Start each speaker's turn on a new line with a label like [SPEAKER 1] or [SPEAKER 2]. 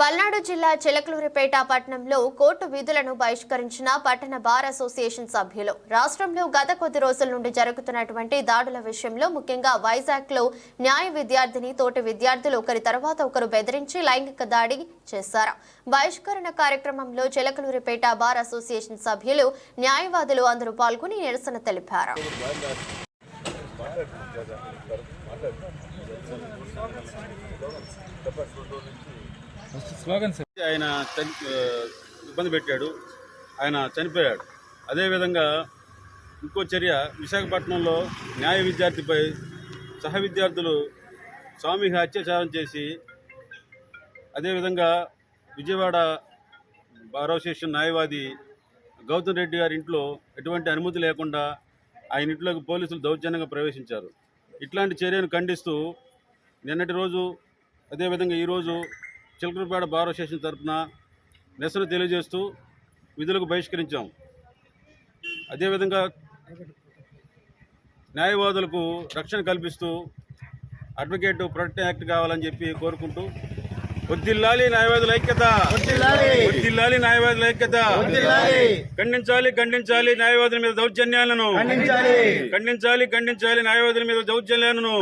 [SPEAKER 1] పల్నాడు జిల్లా చిలకలూరిపేట పట్టణంలో కోర్టు విధులను బహిష్కరించిన పట్టణ బార్ అసోసియేషన్ సభ్యులు. రాష్ట్రంలో గత కొద్ది రోజుల నుండి జరుగుతున్నటువంటి దాడుల విషయంలో ముఖ్యంగా వైజాగ్లో న్యాయ విద్యార్థిని తోటి విద్యార్థులు ఒకరి తర్వాత ఒకరు బెదిరించి లైంగిక దాడి చేశారు. బహిష్కరణ కార్యక్రమంలో చిలకలూరిపేట బార్ అసోసియేషన్ సభ్యులు న్యాయవాదులు అందరూ పాల్గొని నిరసన తెలిపారు.
[SPEAKER 2] స్లోగన్స్
[SPEAKER 3] ఆయన చని ఇబ్బంది పెట్టాడు. ఆయన చనిపోయాడు. అదేవిధంగా ఇంకో చర్య విశాఖపట్నంలో న్యాయ విద్యార్థిపై సహ విద్యార్థులు స్వామికి అత్యాచారం చేసి అదేవిధంగా విజయవాడ బార్ అసోసియేషన్ న్యాయవాది గౌతమ్ రెడ్డి గారి ఇంట్లో ఎటువంటి అనుమతి లేకుండా ఆయన ఇంట్లోకి పోలీసులు దౌర్జన్యంగా ప్రవేశించారు. ఇట్లాంటి చర్యను ఖండిస్తూ నిన్నటి రోజు అదేవిధంగా ఈరోజు చిలకలపేట బార్ అసోసియేషన్ తరఫున నిరసన తెలియజేస్తూ విధులకు బహిష్కరించాం. అదేవిధంగా న్యాయవాదులకు రక్షణ కల్పిస్తూ అడ్వకేట్ ప్రొటెక్ట్ యాక్ట్ కావాలని చెప్పి కోరుకుంటూ వద్దిల్లాలి న్యాయవాదుల ఐక్యత. వద్దిల్లాలి. న్యాయవాదుల ఐక్యత. ఖండించాలి ఖండించాలి న్యాయవాదుల మీద దౌర్జన్యాలను. ఖండించాలి. ఖండించాలి న్యాయవాదుల మీద దౌర్జన్యాలను.